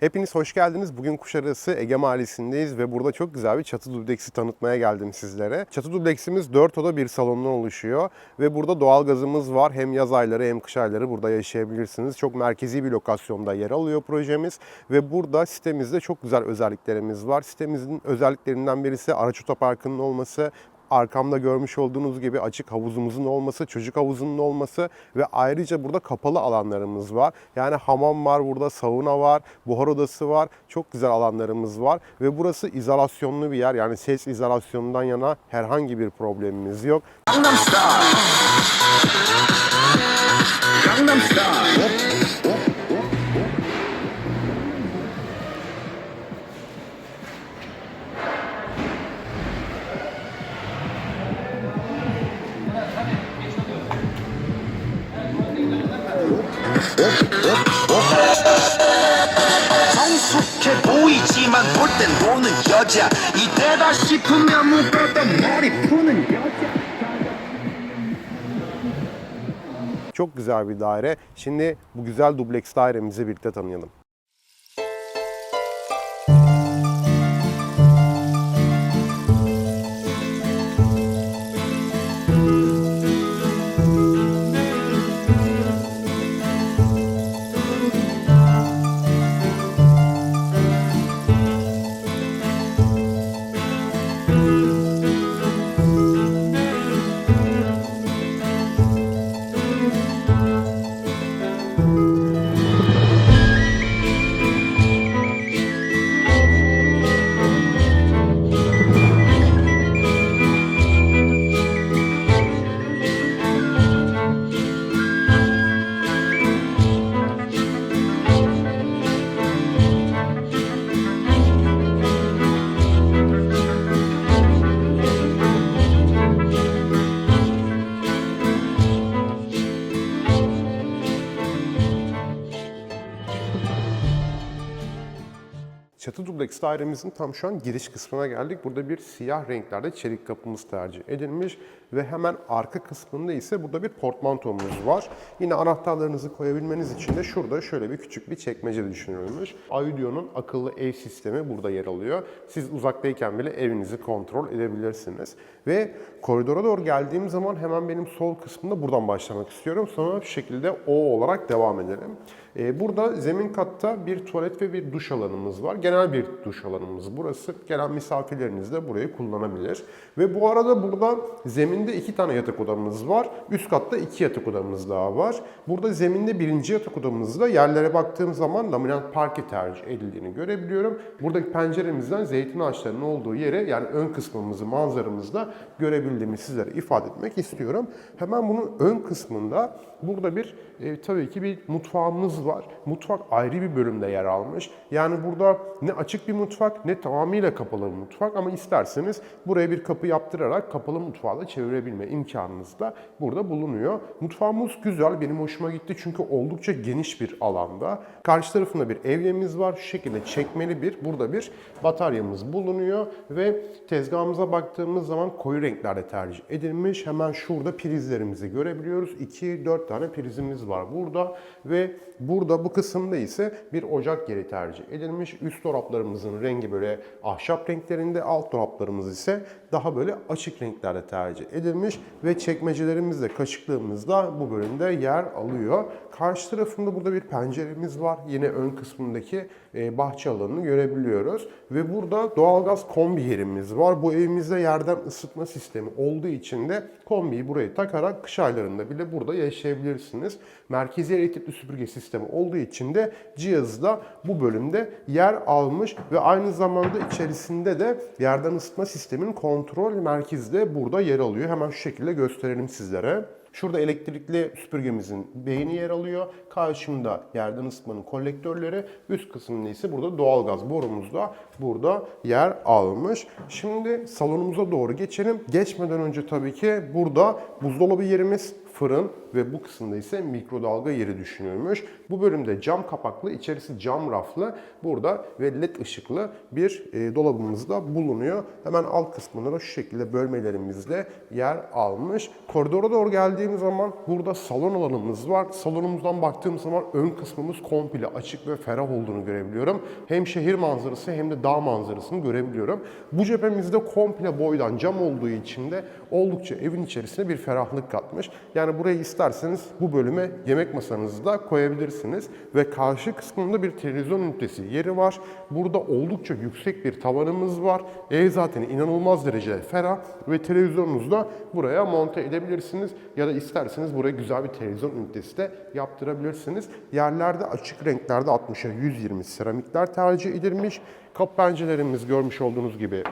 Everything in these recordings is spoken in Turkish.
Hepiniz hoş geldiniz. Bugün Kuşadası Ege Mahallesi'ndeyiz ve burada çok güzel bir çatı dubleksi tanıtmaya geldim sizlere. Çatı dubleksimiz 4 oda bir salondan oluşuyor ve burada doğalgazımız var. Hem yaz ayları hem kış ayları burada yaşayabilirsiniz. Çok merkezi bir lokasyonda yer alıyor projemiz ve burada sitemizde çok güzel özelliklerimiz var. Sitemizin özelliklerinden birisi araç otoparkının olması, arkamda görmüş olduğunuz gibi açık havuzumuzun olması, çocuk havuzunun olması ve ayrıca burada kapalı alanlarımız var. Yani hamam var, burada sauna var, buhar odası var. Çok güzel alanlarımız var ve burası izolasyonlu bir yer. Yani ses izolasyonundan yana herhangi bir problemimiz yok. Gangnam Style. Gangnam Style. 여자 이때다 싶으면 묶었던 머리 푸는 여자 Çok güzel bir daire. Şimdi bu güzel dubleks dairemizi birlikte tanıyalım. Çatı dubleks dairemizin tam şu an giriş kısmına geldik. Burada bir siyah renklerde çelik kapımız tercih edilmiş ve hemen arka kısmında ise burada bir portmantomuz var. Yine anahtarlarınızı koyabilmeniz için de şurada şöyle bir küçük bir çekmece düşünülmüş. Audio'nun akıllı ev sistemi burada yer alıyor. Siz uzaktayken bile evinizi kontrol edebilirsiniz. Ve koridora doğru geldiğim zaman hemen benim sol kısmında buradan başlamak istiyorum. Sonra şu şekilde O olarak devam edelim. Ee, Burada zemin katta bir tuvalet ve bir duş alanımız var. Genel bir duş alanımız burası. Gelen misafirleriniz de burayı kullanabilir. Ve bu arada burada zeminde iki tane yatak odamız var. Üst katta iki yatak odamız daha var. Burada zeminde birinci yatak odamızda yerlere baktığım zaman laminat parke tercih edildiğini görebiliyorum. Buradaki penceremizden zeytin ağaçlarının olduğu yere yani ön kısmımızı manzaramızda görebildiğimi sizlere ifade etmek istiyorum. Hemen bunun ön kısmında burada bir e, tabii ki bir mutfağımız var. Mutfak ayrı bir bölümde yer almış. Yani burada ne açık bir mutfak ne tamamıyla kapalı bir mutfak ama isterseniz buraya bir kapı yaptırarak kapalı mutfağı da çevirebilme imkanınız da burada bulunuyor. Mutfağımız güzel, benim hoşuma gitti çünkü oldukça geniş bir alanda. Karşı tarafında bir evyemiz var. Şu şekilde çekmeli bir, burada bir bataryamız bulunuyor ve tezgahımıza baktığımız zaman koyu renklerde tercih edilmiş. Hemen şurada prizlerimizi görebiliyoruz. 2-4 tane prizimiz var burada ve burada bu kısımda ise bir ocak yeri tercih edilmiş. Üst dolaplarımızın rengi böyle ahşap renklerinde, alt dolaplarımız ise daha böyle açık renklerde tercih edilmiş ve çekmecelerimiz de kaşıklığımızda bu bölümde yer alıyor. Karşı tarafında burada bir penceremiz var. Yine ön kısmındaki e, bahçe alanını görebiliyoruz. Ve burada doğalgaz kombi yerimiz var. Bu evimizde yerden ısıtma sistemi olduğu için de kombiyi buraya takarak kış aylarında bile burada yaşayabilirsiniz. Merkezi elektrikli süpürge sistemi olduğu için de cihazı da bu bölümde yer almış ve aynı zamanda içerisinde de yerden ısıtma sisteminin kontrol merkezi de burada yer alıyor. Hemen şu şekilde gösterelim sizlere. Şurada elektrikli süpürgemizin beyni yer alıyor. Karşımda yerden ısıtmanın kolektörleri. Üst kısmında ise burada doğalgaz borumuz da burada yer almış. Şimdi salonumuza doğru geçelim. Geçmeden önce tabii ki burada buzdolabı yerimiz, fırın ve bu kısımda ise mikrodalga yeri düşünülmüş. Bu bölümde cam kapaklı, içerisi cam raflı, burada ve led ışıklı bir e, dolabımız da bulunuyor. Hemen alt kısmında da şu şekilde bölmelerimizde yer almış. Koridora doğru geldiğimiz zaman burada salon alanımız var. Salonumuzdan baktığım zaman ön kısmımız komple açık ve ferah olduğunu görebiliyorum. Hem şehir manzarası hem de dağ manzarasını görebiliyorum. Bu cephemizde komple boydan cam olduğu için de oldukça evin içerisine bir ferahlık katmış. Yani burayı isterseniz bu bölüme yemek masanızı da koyabilirsiniz. Ve karşı kısmında bir televizyon ünitesi yeri var. Burada oldukça yüksek bir tavanımız var. Ev zaten inanılmaz derecede ferah ve televizyonunuzu da buraya monte edebilirsiniz. Ya da isterseniz buraya güzel bir televizyon ünitesi de yaptırabilirsiniz. Yerlerde açık renklerde 60'a 120 seramikler tercih edilmiş. Kapı pencerelerimiz görmüş olduğunuz gibi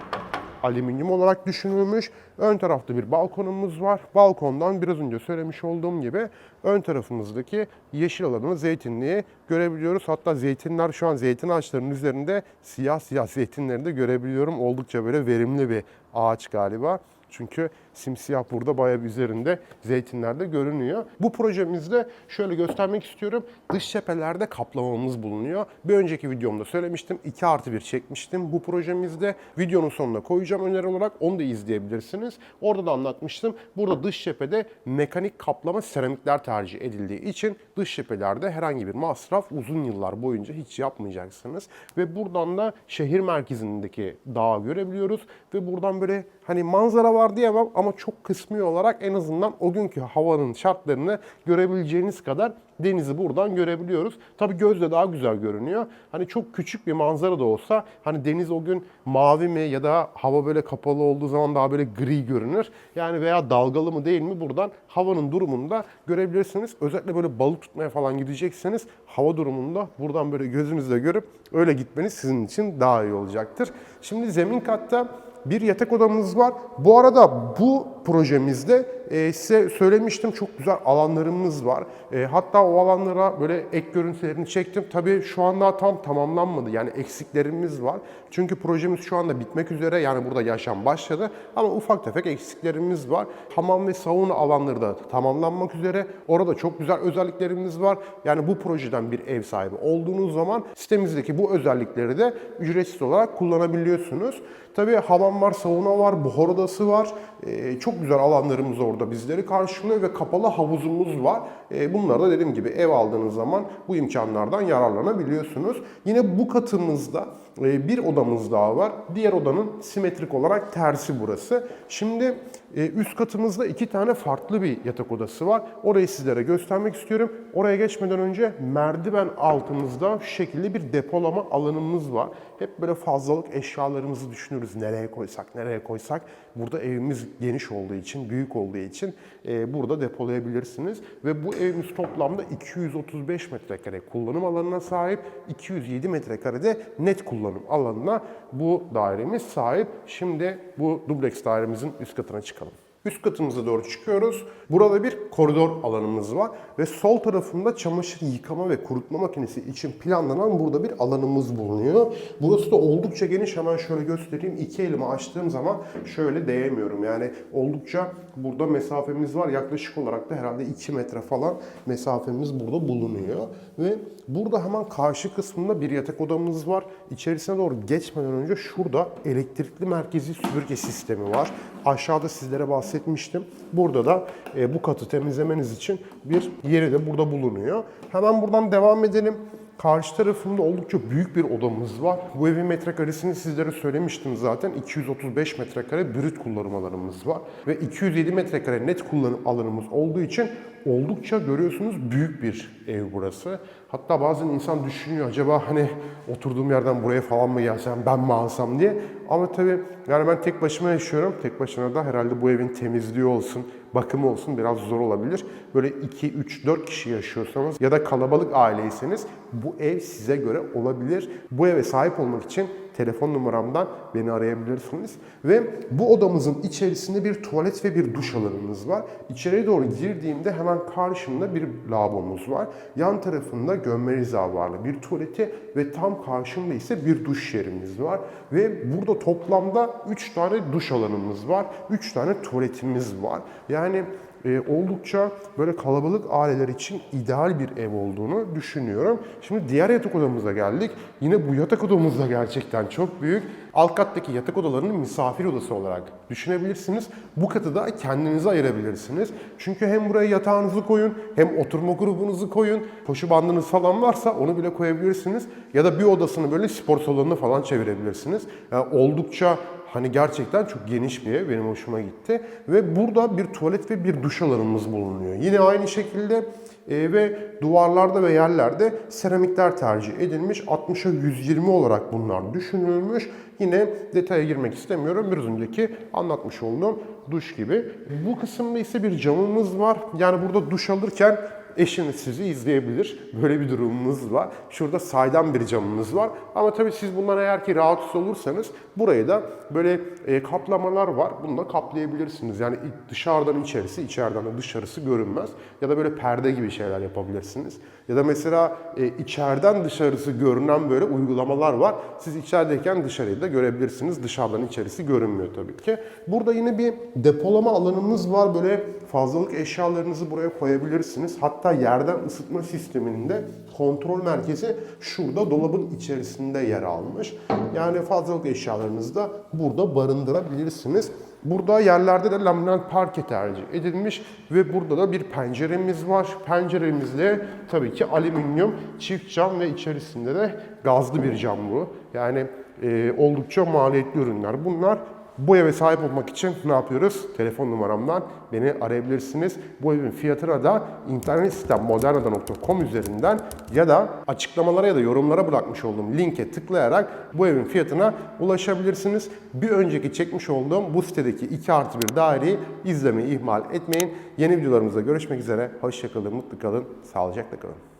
alüminyum olarak düşünülmüş. Ön tarafta bir balkonumuz var. Balkondan biraz önce söylemiş olduğum gibi ön tarafımızdaki yeşil alanı zeytinliği görebiliyoruz. Hatta zeytinler şu an zeytin ağaçlarının üzerinde siyah siyah zeytinleri de görebiliyorum. Oldukça böyle verimli bir ağaç galiba. Çünkü simsiyah burada bayağı bir üzerinde zeytinlerde görünüyor. Bu projemizde şöyle göstermek istiyorum. Dış cephelerde kaplamamız bulunuyor. Bir önceki videomda söylemiştim. 2 artı 1 çekmiştim bu projemizde. Videonun sonuna koyacağım öneri olarak. Onu da izleyebilirsiniz. Orada da anlatmıştım. Burada dış cephede mekanik kaplama seramikler tercih edildiği için dış cephelerde herhangi bir masraf uzun yıllar boyunca hiç yapmayacaksınız. Ve buradan da şehir merkezindeki dağı görebiliyoruz. Ve buradan böyle hani manzara var diyemem ama çok kısmi olarak en azından o günkü havanın şartlarını görebileceğiniz kadar denizi buradan görebiliyoruz. Tabi gözle daha güzel görünüyor. Hani çok küçük bir manzara da olsa hani deniz o gün mavi mi ya da hava böyle kapalı olduğu zaman daha böyle gri görünür. Yani veya dalgalı mı değil mi buradan havanın durumunu da görebilirsiniz. Özellikle böyle balık tutmaya falan gidecekseniz hava durumunda buradan böyle gözünüzle görüp öyle gitmeniz sizin için daha iyi olacaktır. Şimdi zemin katta bir yatak odamız var. Bu arada bu projemizde e, size söylemiştim çok güzel alanlarımız var. E, hatta o alanlara böyle ek görüntülerini çektim. Tabii şu anda tam tamamlanmadı. Yani eksiklerimiz var. Çünkü projemiz şu anda bitmek üzere. Yani burada yaşam başladı. Ama ufak tefek eksiklerimiz var. Hamam ve sauna alanları da tamamlanmak üzere. Orada çok güzel özelliklerimiz var. Yani bu projeden bir ev sahibi olduğunuz zaman sitemizdeki bu özellikleri de ücretsiz olarak kullanabiliyorsunuz. Tabii hamam var, sauna var, buhar odası var. Ee, çok güzel alanlarımız orada bizleri karşılıyor ve kapalı havuzumuz var. Ee, bunlar da dediğim gibi ev aldığınız zaman bu imkanlardan yararlanabiliyorsunuz. Yine bu katımızda e, bir odamız daha var. Diğer odanın simetrik olarak tersi burası. Şimdi e, üst katımızda iki tane farklı bir yatak odası var. Orayı sizlere göstermek istiyorum. Oraya geçmeden önce merdiven altımızda şu şekilde bir depolama alanımız var. Hep böyle fazlalık eşyalarımızı düşünürüz. Nereye koysak, nereye koysak. Burada evimiz geniş olduğu için, büyük olduğu için e, burada depolayabilirsiniz. Ve bu evimiz toplamda 235 metrekare kullanım alanına sahip. 207 metrekarede net kullanım alanına bu dairemiz sahip. Şimdi bu dubleks dairemizin üst katına çıkalım. Üst katımıza doğru çıkıyoruz. Burada bir koridor alanımız var ve sol tarafında çamaşır yıkama ve kurutma makinesi için planlanan burada bir alanımız bulunuyor. Burası da oldukça geniş. Hemen şöyle göstereyim. İki elimi açtığım zaman şöyle değemiyorum. Yani oldukça burada mesafemiz var. Yaklaşık olarak da herhalde 2 metre falan mesafemiz burada bulunuyor. Ve burada hemen karşı kısmında bir yatak odamız var. İçerisine doğru geçmeden önce şurada elektrikli merkezi süpürge sistemi var. Aşağıda sizlere bahsetmiştim. Burada da e, bu katı temizlemeniz için bir yeri de burada bulunuyor. Hemen buradan devam edelim. Karşı tarafında oldukça büyük bir odamız var. Bu evin metrekaresini sizlere söylemiştim zaten. 235 metrekare brüt kullanım alanımız var. Ve 207 metrekare net kullanım alanımız olduğu için oldukça görüyorsunuz büyük bir ev burası. Hatta bazen insan düşünüyor acaba hani oturduğum yerden buraya falan mı gelsem ben mi alsam diye. Ama tabii yani ben tek başıma yaşıyorum. Tek başına da herhalde bu evin temizliği olsun, bakımı olsun biraz zor olabilir. Böyle 2, 3, 4 kişi yaşıyorsanız ya da kalabalık aileyseniz bu ev size göre olabilir. Bu eve sahip olmak için telefon numaramdan beni arayabilirsiniz. Ve bu odamızın içerisinde bir tuvalet ve bir duş alanımız var. İçeriye doğru girdiğimde hemen karşımda bir lavabomuz var. Yan tarafında gömme rezervuarlı bir tuvaleti ve tam karşımda ise bir duş yerimiz var. Ve burada toplamda 3 tane duş alanımız var. 3 tane tuvaletimiz var. Yani e, oldukça böyle kalabalık aileler için ideal bir ev olduğunu düşünüyorum. Şimdi diğer yatak odamıza geldik. Yine bu yatak odamız da gerçekten çok büyük. Alt kattaki yatak odalarını misafir odası olarak düşünebilirsiniz. Bu katı da kendinize ayırabilirsiniz. Çünkü hem buraya yatağınızı koyun, hem oturma grubunuzu koyun. Koşu bandınız falan varsa onu bile koyabilirsiniz. Ya da bir odasını böyle spor salonuna falan çevirebilirsiniz. Yani oldukça Hani gerçekten çok geniş bir ev. Benim hoşuma gitti. Ve burada bir tuvalet ve bir duş alanımız bulunuyor. Yine aynı şekilde e, ve duvarlarda ve yerlerde seramikler tercih edilmiş. 60'a 120 olarak bunlar düşünülmüş. Yine detaya girmek istemiyorum. Biraz önceki anlatmış olduğum duş gibi. Bu kısımda ise bir camımız var. Yani burada duş alırken eşiniz sizi izleyebilir. Böyle bir durumunuz var. Şurada saydam bir camınız var. Ama tabii siz bundan eğer ki rahatsız olursanız burayı da böyle e, kaplamalar var. Bununla kaplayabilirsiniz. Yani dışarıdan içerisi, içeriden de dışarısı görünmez. Ya da böyle perde gibi şeyler yapabilirsiniz. Ya da mesela e, içeriden dışarısı görünen böyle uygulamalar var. Siz içerideyken dışarıyı da görebilirsiniz. Dışarıdan içerisi görünmüyor tabii ki. Burada yine bir depolama alanımız var. Böyle fazlalık eşyalarınızı buraya koyabilirsiniz. Hatta yerden ısıtma sisteminde kontrol merkezi şurada dolabın içerisinde yer almış. Yani fazlalık eşyalarınızı da burada barındırabilirsiniz. Burada yerlerde de laminat parke tercih edilmiş ve burada da bir penceremiz var. Penceremizde tabii ki alüminyum çift cam ve içerisinde de gazlı bir cam bu. Yani e, oldukça maliyetli ürünler bunlar. Bu eve sahip olmak için ne yapıyoruz? Telefon numaramdan beni arayabilirsiniz. Bu evin fiyatına da internet sitem modernada.com üzerinden ya da açıklamalara ya da yorumlara bırakmış olduğum linke tıklayarak bu evin fiyatına ulaşabilirsiniz. Bir önceki çekmiş olduğum bu sitedeki 2 artı 1 daireyi izlemeyi ihmal etmeyin. Yeni videolarımızda görüşmek üzere. Hoşçakalın, mutlu kalın, sağlıcakla kalın.